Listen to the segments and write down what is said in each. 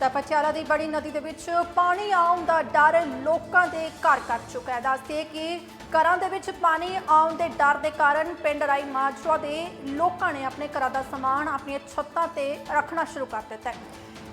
ਤਾਂ ਪਟਿਆਲਾ ਦੀ ਬੜੀ ਨਦੀ ਦੇ ਵਿੱਚ ਪਾਣੀ ਆਉਣ ਦਾ ਡਰ ਲੋਕਾਂ ਦੇ ਘਰ ਕਰ ਚੁੱਕਾ ਹੈ। ਦੱਸਦੇ ਕਿ ਘਰਾਂ ਦੇ ਵਿੱਚ ਪਾਣੀ ਆਉਣ ਦੇ ਡਰ ਦੇ ਕਾਰਨ ਪਿੰਡ ਰਾਈ ਮਾਜਰਾ ਦੇ ਲੋਕਾਂ ਨੇ ਆਪਣੇ ਘਰਾਂ ਦਾ ਸਮਾਨ ਆਪਣੀਆਂ ਛੱਤਾਂ ਤੇ ਰੱਖਣਾ ਸ਼ੁਰੂ ਕਰ ਦਿੱਤਾ ਹੈ।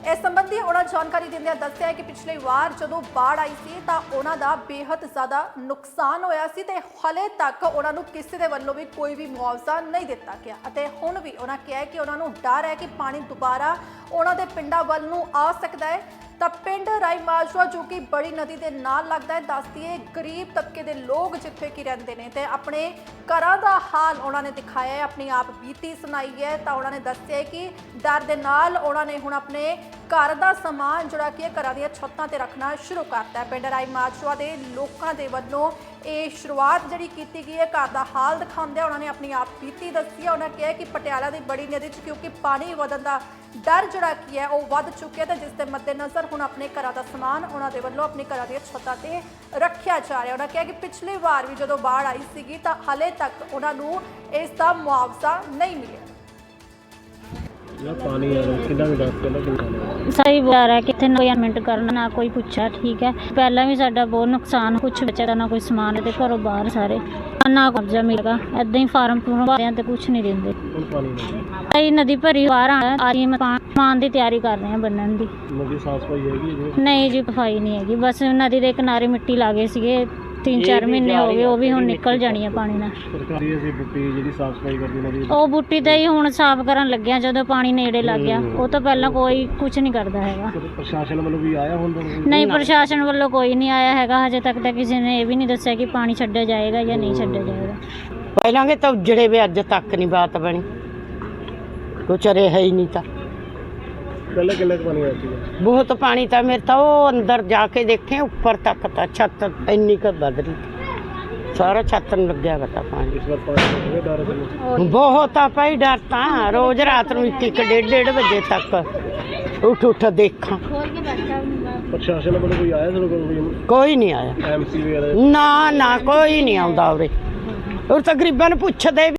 ਇਸ ਸੰਬੰਧੀ ਉਹਨਾਂ ਜਾਣਕਾਰੀ ਦਿੰਦਿਆਂ ਦੱਸਿਆ ਕਿ ਪਿਛਲੇ ਵਾਰ ਜਦੋਂ ਬਾੜ ਆਈ ਸੀ ਤਾਂ ਉਹਨਾਂ ਦਾ ਬੇहद ਜ਼ਿਆਦਾ ਨੁਕਸਾਨ ਹੋਇਆ ਸੀ ਤੇ ਹਲੇ ਤੱਕ ਉਹਨਾਂ ਨੂੰ ਕਿਸੇ ਦੇ ਵੱਲੋਂ ਵੀ ਕੋਈ ਵੀ ਮੁਆਵਜ਼ਾ ਨਹੀਂ ਦਿੱਤਾ ਗਿਆ। ਅਤੇ ਹੁਣ ਵੀ ਉਹਨਾਂ ਕਿਹਾ ਕਿ ਉਹਨਾਂ ਨੂੰ ਡਰ ਹੈ ਕਿ ਪਾਣੀ ਦੁਬਾਰਾ ਉਹਨਾਂ ਦੇ ਪਿੰਡਾਂ ਵੱਲ ਨੂੰ ਆ ਸਕਦਾ ਹੈ। ਤਾਂ ਪਿੰਡ ਰਾਈ ਜੋ ਕਿ ਬੜੀ ਨਦੀ ਦੇ ਨਾਲ ਲੱਗਦਾ ਹੈ, ਦੱਸਦੀ ਹੈ, ਗਰੀਬ ਤਬਕੇ ਦੇ ਲੋਕ ਜਿੱਥੇ ਕਿ ਰਹਿੰਦੇ ਨੇ ਤੇ ਆਪਣੇ ਘਰਾਂ ਦਾ ਹਾਲ ਉਹਨਾਂ ਨੇ ਦਿਖਾਇਆ ਹੈ, ਆਪਣੀ ਆਪ ਬੀਤੀ ਸੁਣਾਈ ਹੈ ਤਾਂ ਉਹਨਾਂ ਨੇ ਦੱਸਿਆ ਕਿ ਡਰ ਦੇ ਨਾਲ ਉਹਨਾਂ ਨੇ ਹੁਣ ਆਪਣੇ ਘਰ ਦਾ ਸਮਾਨ ਜਿਹੜਾ ਕਿ ਘਰਾਂ ਦੀਆਂ ਛੱਤਾਂ ਤੇ ਰੱਖਣਾ ਸ਼ੁਰੂ ਕਰਤਾ ਹੈ। ਪਿੰਡ ਰਾਈ ਮਾਜਵਾ ਦੇ ਲੋਕਾਂ ਦੇ ਵੱਲੋਂ ਇਹ ਸ਼ੁਰੂਆਤ ਜਿਹੜੀ ਕੀਤੀ ਗਈ ਹੈ, ਘਰ ਦਾ ਹਾਲ ਦਿਖਾਉਂਦੇ ਉਹਨਾਂ ਨੇ ਆਪਣੀ ਆਪ ਬੀਤੀ ਦੱਸੀ ਹੈ। ਉਹਨਾਂ ਕਿਹਾ ਕਿ ਪਟਿਆਲਾ ਦੀ ਬੜੀ ਨਦੀ 'ਚ ਕਿਉਂਕਿ ਪਾਣੀ ਵਧਣ ਦਾ ਡਰ ਜਿਹੜਾ ਕੀ ਹੈ, ਉਹ ਵੱਧ ਚੁੱਕਿਆ ਤੇ ਜਿਸ ਦੇ ਮੱਦੇਨਜ਼ਰ ਹੁਣ ਆਪਣੇ ਘਰਾਂ ਦਾ ਸਮਾਨ ਉਹਨਾਂ ਦੇ ਵੱਲੋਂ ਆਪਣੇ ਘਰਾਂ ਦੀਆਂ ਛੱਤਾਂ ਤੇ ਰੱਖਿਆ ਜਾ ਰਿਹਾ ਉਹਨਾਂ ਕਿਹਾ ਕਿ ਪਿਛਲੀ ਵਾਰ ਵੀ ਜਦੋਂ ਬਾੜ ਆਈ ਸੀਗੀ ਤਾਂ ਹਲੇ ਤੱਕ ਉਹਨਾਂ ਨੂੰ ਇਸ ਦਾ ਮੁਆਵਜ਼ਾ ਨਹੀਂ ਮਿਲਿਆ। ਜਿਹੜਾ ਪਾਣੀ ਆ ਰਿਹਾ ਕਿੰਨਾ ਵੀ ਦੱਸ ਪਹਿਲਾਂ ਕਿੰਨਾ ਆ ਸਹੀ ਬੁਲਾ ਰਿਹਾ ਕਿੱਥੇ ਨਾ ਕੋਈ ਕਰਨਾ ਨਾ ਕੋਈ ਪੁੱਛਿਆ ਠੀਕ ਹੈ। ਪਹਿਲਾਂ ਵੀ ਸਾਡਾ ਬਹੁਤ ਨੁਕਸਾਨ ਕੁਛ ਬਚਿਆ ਨਾ ਕੋਈ ਸਮਾਨ ਤੇ ਘਰੋਂ ਬਾਹਰ ਸਾਰੇ। ਨਾ ਕਬਜ਼ਾ ਮਿਲੇਗਾ ਐਦਾਂ ਹੀ ਫਾਰਮ ਫੂਰਮ ਭਰਿਆ ਤੇ ਕੁਛ ਨਹੀਂ ਦਿੰਦੇ। ਹੁਣ ਪਾਣੀ ਨਹੀਂ ਸਹੀ ਨਦੀ ਭਰੀ ਬਾਹਰ ਆ ਆ ਰਹੀ ਹੈ, ਮੈਂ ਪਾ- ਸਮਾਨ ਦੀ ਤਿਆਰੀ ਕਰ ਰਹੇ ਹਾਂ ਬੰਨਣ ਦੀ। ਨਦੀ ਸਾਫ਼ ਸਫ਼ਾਈ ਹੈਗੀ ਜੀ ਨਹੀਂ ਜੀ ਸਫ਼ਾਈ ਨਹੀਂ ਹੈਗੀ ਬਸ ਨਦੀ ਦੇ ਕਿਨਾਰੇ ਮਿੱਟੀ ਲਾ ਗਏ ਸੀਗੇ 3-4 ਮਹੀਨੇ ਹੋ ਗਏ ਉਹ ਵੀ ਹੁਣ ਨਿਕਲ ਜਾਣੀ ਹੈ ਪਾਣੀ ਨਾਲ। ਸਰਕਾਰੀ ਅਸੀਂ ਬੁੱਟੀ ਜਿਹੜੀ ਸਾਫ਼ ਸਫ਼ਾਈ ਕਰਦੀ ਦੀ। ਉਹ ਬੁੱਟੀ ਤਾਂ ਹੀ ਹੁਣ ਸਾਫ਼ ਕਰਨ ਲੱਗਿਆ ਜਦੋਂ ਪਾਣੀ ਨੇੜੇ ਲੱਗ ਗਿਆ। ਉਹ ਤੋਂ ਪਹਿਲਾਂ ਕੋਈ ਕੁਝ ਨਹੀਂ ਕਰਦਾ ਹੈਗਾ। ਪ੍ਰਸ਼ਾਸਨ ਵੱਲੋਂ ਵੀ ਆਇਆ ਹੁੰਦਾ? ਨਹੀਂ ਪ੍ਰਸ਼ਾਸਨ ਵੱਲੋਂ ਕੋਈ ਨਹੀਂ ਆਇਆ ਹੈਗਾ। ਹਜੇ ਤੱਕ ਤਾਂ ਕਿਸੇ ਨੇ ਇਹ ਵੀ ਨਹੀਂ ਦੱਸਿਆ ਕਿ ਪਾਣੀ ਛੱਡਿਆ ਜਾਏਗਾ ਜਾਂ ਨਹੀਂ ਛੱਡਿਆ ਜਾਏਗਾ। ਪਹਿਲਾਂ ਕਿ ਤਾਂ ਉਜੜੇ ਵੇ ਅੱਜ ਤੱਕ ਨਹੀਂ ਬਾਤ ਬਣੀ। ਕੁਛ ਰਿਹਾ ਹੀ ਨਹੀਂ ਤਾਂ। ਪਹਿਲਾਂ ਕਿੰਨਾ ਕੁ ਪਾਣੀ ਆਇਆ ਸੀ? ਬਹੁਤ ਪਾਣੀ ਤਾਂ ਮੇਰੇ ਤਾਂ ਉਹ ਅੰਦਰ ਜਾ ਕੇ ਦੇਖੇ ਉੱਪਰ ਤੱਕ ਤਾਂ ਛੱਤ ਇੰਨੀ ਕੁ ਰਹੀ ਸਾਰਾ ਛੱਤ ਨੂੰ ਲੱਗਿਆ ਵਾ ਤਾਂ ਪਾਣੀ। ਇਸ ਵਾਰ ਪਾਣੀ ਦਾ ਹੋਵੇ ਡਰ ਤੁਹਾਨੂੰ ਬਹੁਤ ਆ ਭਾਈ ਡਰ ਤਾਂ ਰੋਜ਼ ਰਾਤ ਨੂੰ ਇੱਕ ਇੱਕ ਡੇਢ ਡੇਢ ਵਜੇ ਤੱਕ ਉੱਠ ਉੱਠ ਦੇਖਾਂ। ਪ੍ਰਸ਼ਾਸਨ ਵੱਲੋਂ ਕੋਈ ਆਇਆ ਤੁਹਾਨੂੰ ਕੋਈ? ਕੋਈ ਨਹੀਂ ਆਇਆ। ਐਮਸੀ ਵਗੈਰਾ? ਨਾ ਨਾ ਕੋਈ ਨਹੀਂ ਆਉਂਦਾ ਉਰੇ। ਉਹ ਤਾਂ ਗਰੀਬਾਂ ਨੂੰ ਪੁੱਛਦੇ ਵੀ